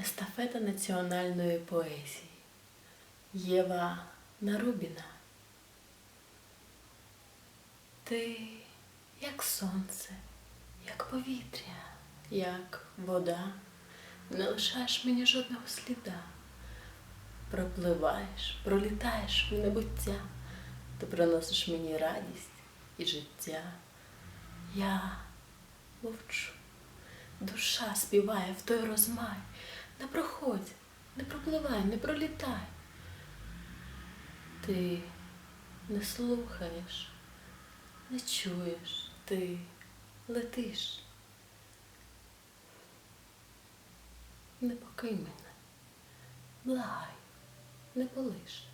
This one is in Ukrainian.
Естафета національної поезії. Єва Нарубіна. Ти як сонце, як повітря, як вода, не лишаєш мені жодного сліда. Пропливаєш, пролітаєш в небуття, ти приносиш мені радість і життя. Я мовчу, душа співає в той розмай. Пропливай, не пролітай. Ти не слухаєш, не чуєш, ти летиш. Не покинь мене, благай, не полиш.